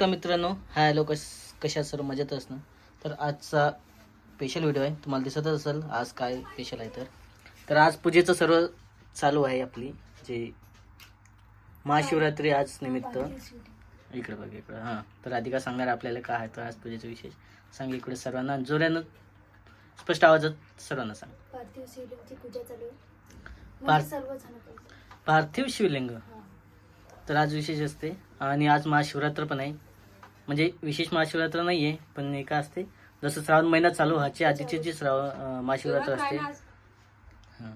नमस्कार मित्रांनो. Hi hello कश कशा सर्व मजेत असणं तर आजचा स्पेशल व्हिडिओ आहे. तुम्हाला दिसतच असेल आज काय स्पेशल आहे तर. तर आज पूजेचं सर्व चालू आहे आपली जे महाशिवरात्री आज निमित्त. इकडे बघ इकडं. हां तर अधिका सांगणार आपल्याला काय आहे तर आज पूजेचं विशेष. सांग इकडे सर्वांना. जोऱ्यानं स्पष्ट आवाजात सर्वांना सांग. पार्थिव शिवलिंगची पूजा चालू आहे. म्हणजे करतात. पार्थिव शिवलिंग. हा. तर आज विशेष असते. आणि आज महाशिवरात्र पण आहे. म्हणजे विशेष महाशिवरात्र नाही आहे पण एका असते. जसं श्रावण महिना चालू व्हायच्या आधीची जी श्रावण महाशिवरात्र असते. हां.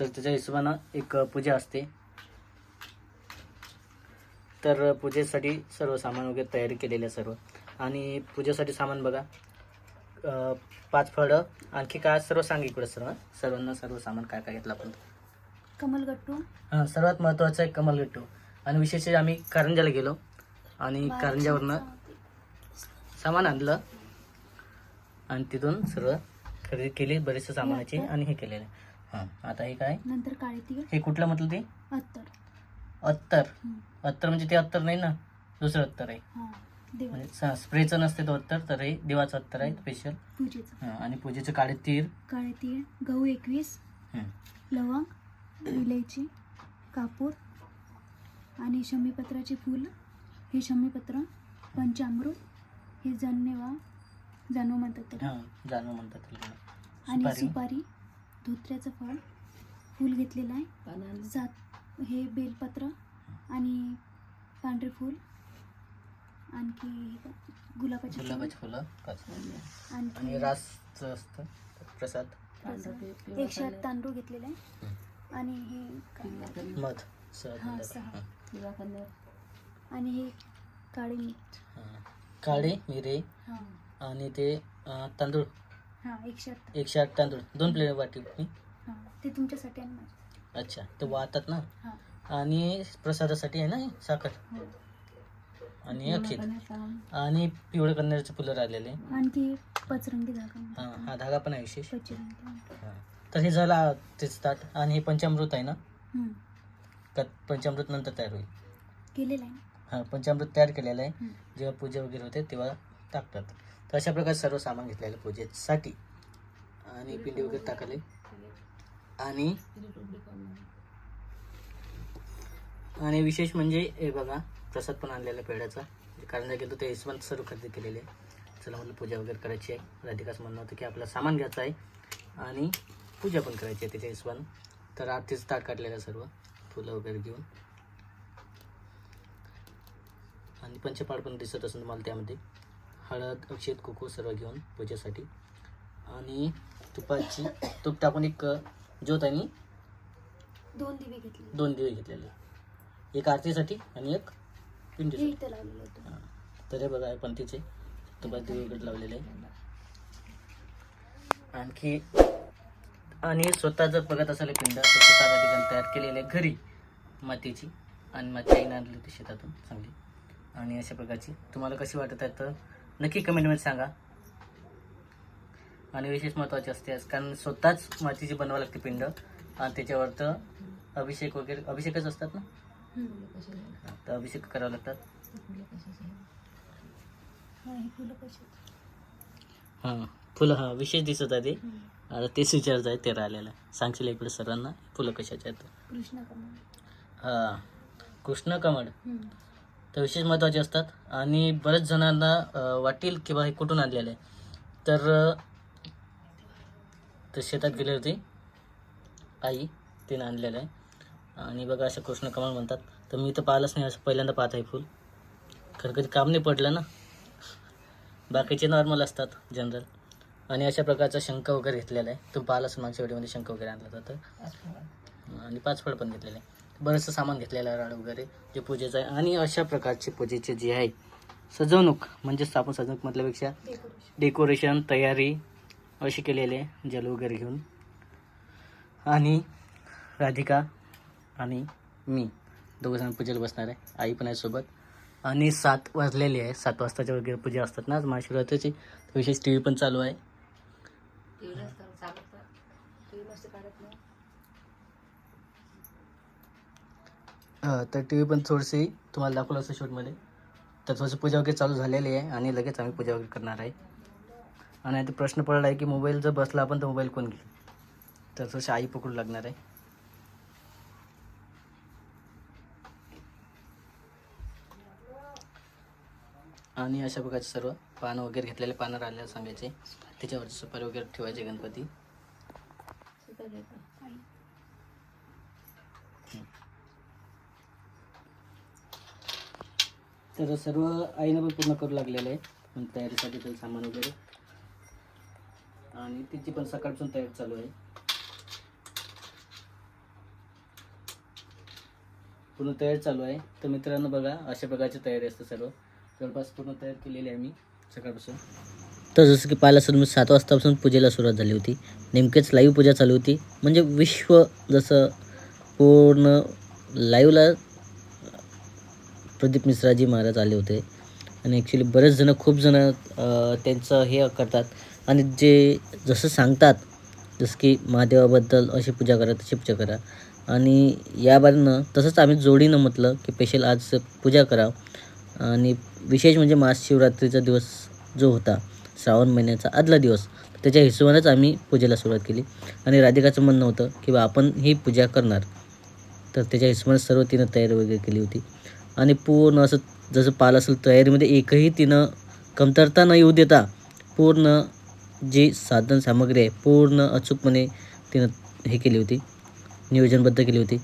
तर त्याच्या हिशोबानं एक पूजा असते. तर पूजेसाठी सर्व सामान वगैरे तयारी केलेली आहे सर्व. आणि पूजेसाठी सामान बघा. पाच फळं आणखी काय सर्व सांग इकडं सर्व. सर्वांना सर्व सामान काय काय घेतलं आपण. कमलगट्टू. हां सर्वात महत्त्वाचं आहे कमलगट्टू. आणि विशेष आम्ही कारंजाला गेलो. आणि कारंजावरनं सामान आणलं. आणि तिथून सर्व खरेदी केली बरेचसे सामानाची आणि हे केलेले. हां आता हे काय? नंतर काळी तीळ. हे कुठलं म्हटलं ते? अत्तर. अत्तर. अत्तर म्हणजे ते अत्तर नाही ना? दुसरं अत्तर आहे. हा म्हणजे स्प्रेचं नसते तो अत्तर तर हे देवाचं अत्तर आहे स्पेशल पूजेचं. आणि पूजेचे काळे तीर काळे तीळ गहू एकवीस हं. लवंग विलायची कापूर आणि शमीपत्राचे फूल. हे शमीपत्र पंचामृत हे जन्मेवा जानू म्हणतात त्याला. हां जाणं म्हणतात त्याला. आणि सुपारी. सुपारी धोत्र्याचं फळ फूल घेतलेलं आहे. सात हे बेलपत्र आणि पांढरे फूल. आणखी हे काय, गुलाबाचे फूल, गुलाबाची फुलं. आणि आणखी रासचं असतं प्रसाद. एकशे आठ तांदूळ घेतलेले आहे. आणि हे काय, मध सहज हां. सहा. हां. आणि हे काळे मीठ. हां. काळे मिरे हां. आणि ते अं, तांदूळ. हां एकशे आठ. एकशे आठ तांदूळ. दोन प्लेट वाटी. मी हां ते तुमच्यासाठी आणि अच्छा ते वाहतात ना? हां. आणि प्रसादासाठी आहे ना हे साखर? हो. आणि अक्षित आणि पिवळे कन्नडचे फुलं राहिलेले. आणखी पचरंगी धागा हां हा धागा पण आहे विशेष. पचरंगी हां. तर हे झालं तेच ताट. आणि हे पंचामृत आहे ना. का पंचामृत नंतर तयार होईल? केलेलं आहे हां पंचामृत तयार केलेलं आहे. जेव्हा पूजा वगैरे होते तेव्हा टाकतात. तर अशा प्रकारे सर्व सामान घेतलेलं पूजेसाठी. आणि पिंडी वगैरे टाकले. आणि आणि विशेष म्हणजे हे बघा प्रसाद पण आणलेला पेढ्याचा. म्हणजे कारण गेलो ते हिशोबात सर्व खरेदी केलेली चला म्हटलं पूजा वगैरे करायची आहे. राधिकाचं म्हणणं होतं की आपलं सामान घ्यायचं आहे. आणि पूजा पण करायची आहे त्याच्या हिशोबानं तर आरतीचं ताट काढलेलं सर्व. फुलं वगैरे घेऊन. आणि पंचपाळ पण दिसत असेल तुम्हाला त्यामध्ये. हळद अक्षित कुकू सर्व घेऊन पूजेसाठी. आणि तुपाची तूप टाकून एक ज्योत आणि दोन दिवे घेतले दोन दिवे घेतलेले. एक आरतीसाठी आणि एक पिंडीसाठी. तर हे बघा हे पंथीचे तुपात दिवे वगैरे लावलेले आणखी आणि स्वतः जर बघत असाल पिंड स्वतः तयार केलेले आहे घरी. मातीची. आणि माती आणली होती शेतातून चांगली. आणि अशा प्रकारची. तुम्हाला कशी वाटत आहे तर नक्की कमेंटमध्ये सांगा. आणि विशेष महत्त्वाचे असते आज कारण स्वतःच मातीची बनवावं लागते पिंड. आणि त्याच्यावर तर अभिषेक वगैरे अभिषेकच असतात ना? हां, तर अभिषेक करावं लागतात. हा, हे फुलं हां फुलं हां विशेष दिसत आहे ते. आता तेच विचारायचं आहे ते राहिलेलं आहे. सांगशील इकडे सर्वांना फुलं कशाचे आहेत? कृष्ण कमळ हां कृष्ण कमळ हं. तर विशेष महत्त्वाचे असतात. आणि बरेच जणांना वाटेल की बा हे कुठून आणलेलं आहे. तर तर शेतात गेले होते. आई तिने आणलेलं आहे. आणि बघा असं कृष्ण कमळ म्हणतात. तर मी तर पाहिलंच नाही असं पहिल्यांदा पाहत आहे फुल. खरं कधी काम नाही पडलं ना. बाकीचे नॉर्मल असतात जनरल आणि अशा प्रकारचा शंख वगैरे घेतलेला आहे. तो पाहिलाच मागच्या व्हिडिओमध्ये शंख वगैरे आणला जातं आणि पाच फळ पण घेतलेले. आहे बरंचसं सामान घेतलेलं आहे राड वगैरे जे पूजेचं आहे. आणि अशा प्रकारचे पूजेचे जे आहे सजवणूक म्हणजेच आपण सजवणूक म्हटल्यापेक्षा डेकोरेशन तयारी अशी केलेली आहे जल वगैरे घेऊन. आणि राधिका आणि मी दोघंजण पूजेला बसणार आहे आई पण आहे सोबत. आणि सात वाजलेली आहे सात वाजताच्या वगैरे पूजा असतात ना महाशिवरात्रीची. तर विशेष टी व्ही पण चालू आहे. हा, तर टी व्ही पण थोडीशी तुम्हाला दाखवलं असं शूटमध्ये. तर थोडंसं पूजा वगैरे चालू झालेली आहे आणि लगेच आम्ही पूजा वगैरे करणार आहे. आणि आता प्रश्न पडला आहे की मोबाईल जर बसला आपण तर मोबाईल कोण घेईल? तर थोडीशी आई पकडू लागणार आहे. आणि अशा प्रकारचे सर्व पानं वगैरे घेतलेले पानं राहिल्याला सांगायचे. त्याच्यावर सुपारी वगैरे ठेवायचे गणपती. तर सर्व आईनं पण पूर्ण करू लागलेलं आहे. पण तयारीसाठी तर सामान वगैरे. आणि तिची पण सकाळपासून तयारी चालू आहे. पूर्ण तयारी चालू आहे. तर मित्रांनो बघा अशा प्रकारची तयारी असते सर्व. जवळपास पूर्ण तयार केलेली आहे मी सकाळपासून. तर जसं की पाहिलं सर मी सात वाजतापासून पूजेला सुरुवात झाली होती. नेमकेच लाईव्ह पूजा चालू होती. म्हणजे विश्व जसं पूर्ण लाईव्हला प्रदीप मिश्राजी महाराज आले होते. आणि ॲक्च्युली बरेच जणं खूप जणं त्यांचं हे करतात. आणि जे जसं सांगतात जसं की महादेवाबद्दल अशी पूजा करा तशी पूजा करा. आणि याबारीनं तसंच आम्ही जोडीनं म्हटलं की स्पेशल आज पूजा करा. आणि विशेष म्हणजे महाशिवरात्रीचा दिवस जो होता श्रावण महिन्याचा आदला दिवस त्याच्या हिशोबानेच आम्ही पूजेला सुरुवात केली. आणि राधिकाचं म्हणणं होतं की बा आपण ही पूजा करणार. तर त्याच्या हिशोबाने सर्व तिनं तयारी वगैरे केली होती. आणि पूर्ण असं जसं पाहिलं असेल तयारीमध्ये एकही तिनं कमतरता न येऊ देता पूर्ण जी साधन सामग्री आहे पूर्ण अचूकपणे तिनं हे केली होती नियोजनबद्ध केली होती.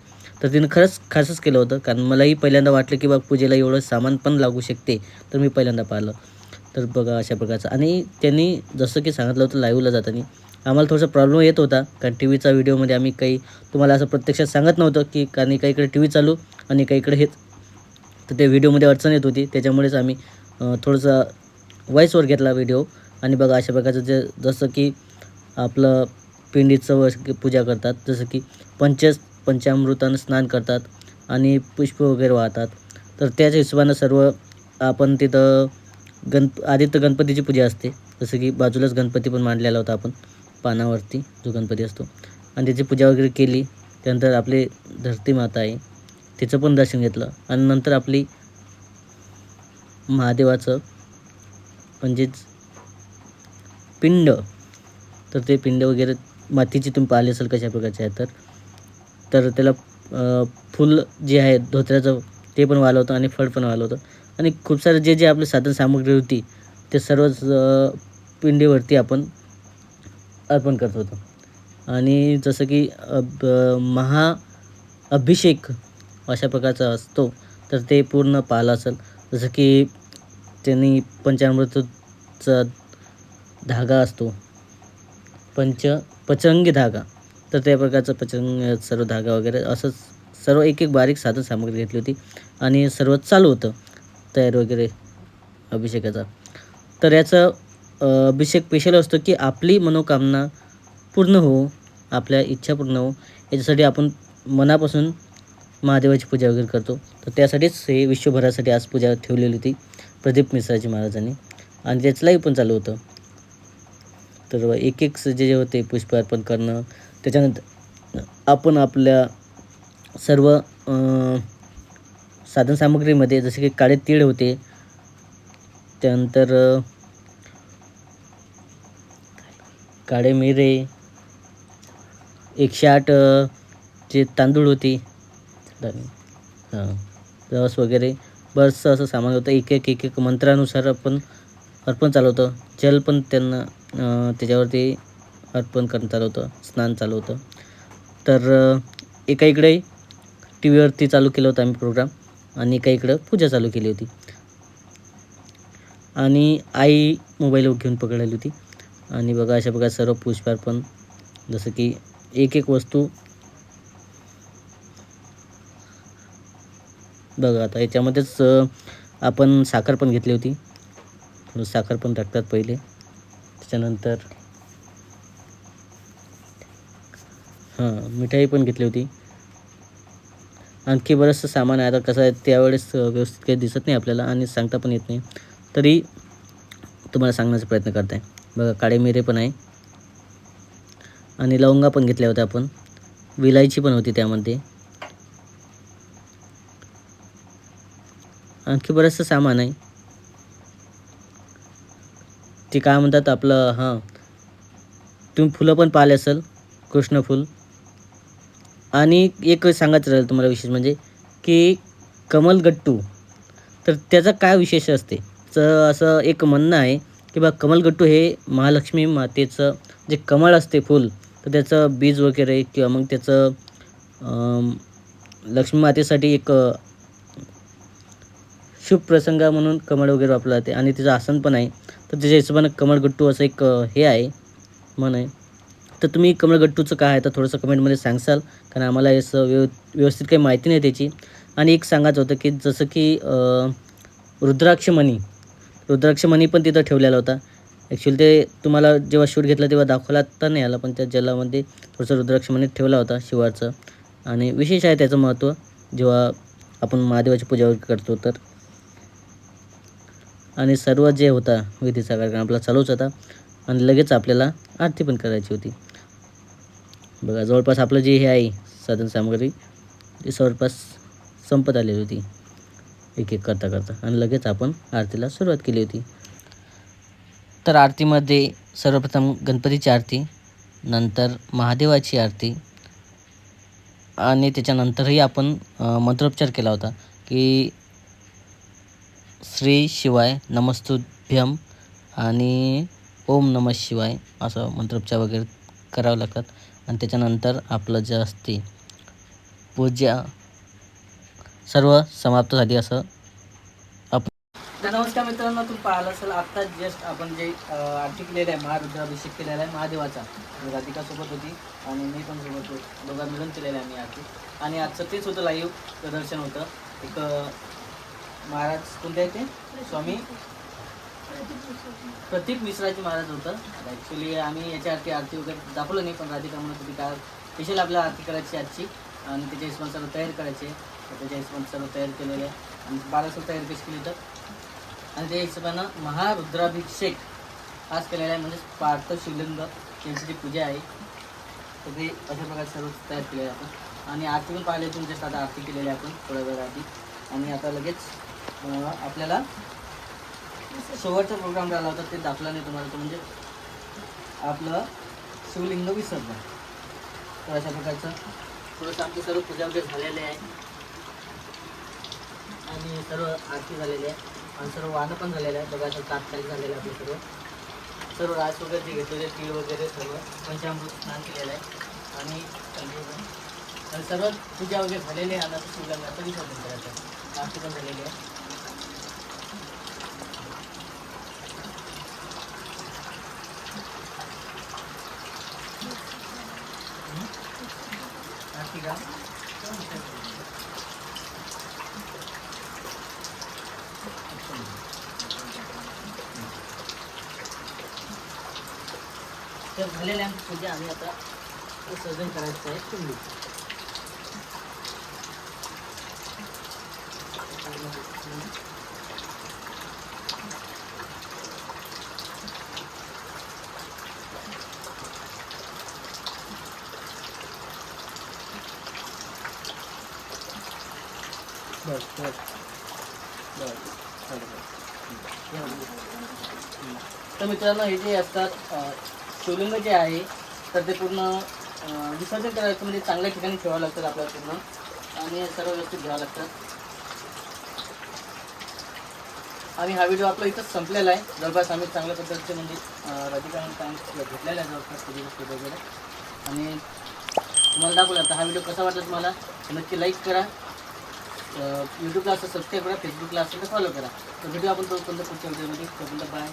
तर तिनं खरंच खासच केलं होतं कारण मलाही पहिल्यांदा वाटलं की बा पूजेला एवढं सामान पण लागू शकते तर मी पहिल्यांदा पाहिलं. तर बघा अशा प्रकारचं. आणि त्यांनी जसं की सांगितलं होतं लाईव्हला जाताना आम्हाला थोडासा प्रॉब्लेम येत होता कारण टी व्हीचा व्हिडिओमध्ये आम्ही काही तुम्हाला असं प्रत्यक्षात सांगत नव्हतं की कारण एकाकडे टी व्ही चालू आणि काहीकडे हेच तर ते व्हिडिओमध्ये अडचण येत होती. त्याच्यामुळेच आम्ही थोडंसं वॉईसवर घेतला व्हिडिओ. आणि बघा अशा प्रकारचं जे जसं की आपलं पिंडीचं व पूजा करतात जसं की पंच पंचामृतानं स्नान करतात आणि पुष्प वगैरे वाहतात. तर त्याच हिशोबानं सर्व आपण तिथं गणप आधी तर गणपतीची पूजा असते. जसं की बाजूलाच गणपती पण मांडलेला होता आपण पानावरती जो गणपती असतो. आणि त्याची पूजा वगैरे केली. त्यानंतर आपली धरती माता आहे. तिचं पण दर्शन घेतलं. आणि नंतर आपली महादेवाचं म्हणजेच पिंड. तर ते पिंड वगैरे मातीची तुम्ही पाहिले असेल कशा प्रकारचे आहे तर. तर त्याला फुल जे आहे धोत्र्याचं ते पण वालं होतं आणि फळ पण वालं होतं. आणि खूप सारे जे जे आपले साधन सामग्री होती ते सर्वच पिंडीवरती आपण अर्पण करत होतो. आणि जसं की अब महा अभिषेक अशा प्रकारचा असतो तर ते पूर्ण पाहिलं असेल. जसं की त्यांनी पंचामृतचा धागा असतो पंच पचरंगी धागा. तर त्या प्रकारचा पचरंग सर्व धागा वगैरे असंच सर्व एक एक बारीक साधन सामग्री घेतली होती आणि सर्व चालू होतं तयार वगैरे अभिषेकाचा. तर याचा अभिषेक स्पेशल असतो की आपली मनोकामना पूर्ण हो आपल्या इच्छा पूर्ण हो. याच्यासाठी आपण मनापासून महादेवाची पूजा वगैरे करतो. तर त्यासाठीच हे विश्वभरासाठी आज पूजा ठेवलेली होती प्रदीप मिश्राजी महाराजांनी. आणि त्याचं लाईव्ह पण चालू होतं. तर एक एक जे जे होते पुष्प अर्पण करणं त्याच्यानंतर आपण आपल्या सर्व साधनसामग्रीमध्ये जसे की काळे तीळ होते त्यानंतर काळे मिरे एकशे आठ जे तांदूळ होती हां. रस वगैरे बरंचसं असं सामान होतं. एक एक एक एक मंत्रानुसार आपण अर्पण चालू होतं जल पण त्यांना त्याच्यावरती अर्पण करणं चालू होतं. स्नान चालू होतं. तर एका इकडे टी व्हीवरती चालू केलं होतं आम्ही प्रोग्राम आणि एका इकडं पूजा चालू केली होती. आणि आई मोबाईल घेऊन पकडलेली होती. आणि बघा अशा प्रकारे सर्व पुष्पार्पण जसं की एक एक वस्तू बघा आता याच्यामध्येच आपण साखर पण घेतली होती. थोडं साखर पण टाकतात पहिले. त्याच्यानंतर हां मिठाई पण घेतली होती. आणखी बरंचसं सामान आहे. आता कसं आहे त्यावेळेस व्यवस्थित काही दिसत नाही आपल्याला आणि सांगता पण येत नाही. तरी तुम्हाला सांगण्याचा प्रयत्न करत आहे बघा काळे मिरे पण आहे. आणि लवंगा पण घेतल्या होत्या आपण. विलायची पण होती त्यामध्ये. आणखी बरंचसं सामान आहे. ते काय म्हणतात आपलं हां. तुम्ही फुलं पण पाहिले असेल कृष्णफूल आणि एक सांगायचं राहिलं तुम्हाला विशेष म्हणजे की कमलगट्टू तर त्याचं काय विशेष असते? तर असं एक म्हणणं आहे की बा कमलगट्टू हे महालक्ष्मी मातेचं जे कमळ असते फूल तर त्याचं बीज वगैरे किंवा मग त्याचं लक्ष्मी मातेसाठी एक शुभ प्रसंग म्हणून कमळ वगैरे वापरलं जाते आणि तिचं आसन पण आहे. तर त्याच्या हिशोबानं कमळगट्टू असं एक हे आहे म्हण आहे. तर तुम्ही कमळगट्टूचं काय आहे तर थोडंसं कमेंटमध्ये सांगसाल कारण आम्हाला असं व्यव व्यवस्थित काही माहिती नाही त्याची. आणि एक सांगायचं होतं की जसं की रुद्राक्षमणी रुद्राक्षमणी पण तिथं ठेवलेला होता. ॲक्च्युली ते तुम्हाला जेव्हा शूट घेतला तेव्हा दाखवला तर नाही आला पण त्या जलामध्ये थोडंसं रुद्राक्षमणी ठेवला होता शिवाचं. आणि विशेष आहे त्याचं महत्त्व जेव्हा आपण महादेवाची पूजा वगैरे करतो तर. आणि सर्व जे होता विधीचा कार्यक्रम आपला चालूच होता आणि लगेच आपल्याला आरती पण करायची होती. बघा जवळपास आपलं जे हे आहे साधन सामग्री ती जवळपास संपत आलेली होती. एक एक करता करता आणि लगेच आपण आरतीला सुरुवात केली होती. तर आरतीमध्ये सर्वप्रथम गणपतीची आरती नंतर महादेवाची आरती आणि त्याच्यानंतरही आपण मंत्रोपचार केला होता की श्री शिवाय नमस्तुभ्यम आणि ओम नमः शिवाय असं मंत्रोपचार वगैरे करावं लागतात. आणि त्याच्यानंतर आपलं जे असते पूजा सर्व समाप्त झाली असं आपण तर नमस्कार मित्रांनो तुम्ही पाहिलं असेल आत्ता जस्ट आपण जे अं, केलेलं आहे महारुद्राभिषेक केलेला आहे महादेवाचा. आणि राधिका सोबत होती आणि मी पण सोबत होतो. दोघा मिळून केलेलं आहे मी आरती आणि आजचं तेच होतं लाईव्ह प्रदर्शन होतं. एक महाराज कोणते आहे ते? स्वामी? प्रतीक मिश्राजी महाराज होतं. ॲक्च्युली आम्ही याच्या आरती आरती वगैरे दाखवलं नाही पण राधिका म्हणत होती काय स्पेशल आपल्याला आरती करायची आजची. आणि त्याच्या हिशोबाने सर्व तयार करायचे त्याच्या हिशोबाने सर्व तयार केलेले आहे. आणि बारासो तयार कशी केली तर? आणि त्या हिशोबानं महारुद्राभिषेक आज केलेला आहे म्हणजे पार्थ शिवलिंग यांची जी पूजा आहे तर ते अशा प्रकारे सर्व तयार केलेलं आहे आपण. आणि आरती पण पाहिले तुमच्या आता आरती केलेली आहे आपण थोड्या वेळ आधी आणि आता लगेच आपल्याला शेवटचा प्रोग्राम राहिला होता ते दाखला नाही तुम्हाला तो म्हणजे आपलं शिवलिंग विसर्जन. तर अशा प्रकारचं थोडंसं आमची सर्व पूजा वगैरे झालेले आहे. आणि सर्व आरती झालेली आहे. आणि सर्व वाहनं पण झालेलं आहे बघा असं तात्कालिक झालेलं आहे आपलं सर्व सर्व रास वगैरे जे घेतलेले तीळ वगैरे सर्व पंचामृत स्नान केलेलं आहे. आणि सर्व पूजा वगैरे झालेली आहे. आणि आता शिवलिंगाचं विसर्जन करायचं आहे. आरती पण झालेली आहे आरती का तर झालेल्या आहे पूजा आम्ही आता विसर्जन करायचं आहे तुम्ही बस बस. बस. तर मित्रांनो हे जे असतात अं, शिवलिंग जे आहे तर ते पूर्ण विसर्जन करायचं म्हणजे चांगल्या ठिकाणी ठेवावं लागतात आपल्याला पूर्ण. आणि सर्व व्यवस्थित घ्यावं लागतात आणि हा व्हिडिओ आपला इथंच संपलेला आहे. जवळपास आम्ही चांगल्या पद्धतीचे म्हणजे राजकारण काम घेतलेलं आहे जवळपास कधी वगैरे. आणि तुम्हाला दाखवलं आता हा व्हिडिओ कसा वाटला तुम्हाला नक्की लाईक करा. यूट्यूबला असं सबस्क्राईब करा फेसबुकला असेल तर फॉलो करा. तर व्हिडिओ आपण तो कोणत्या पुढच्या व्हिडिओमध्ये बाय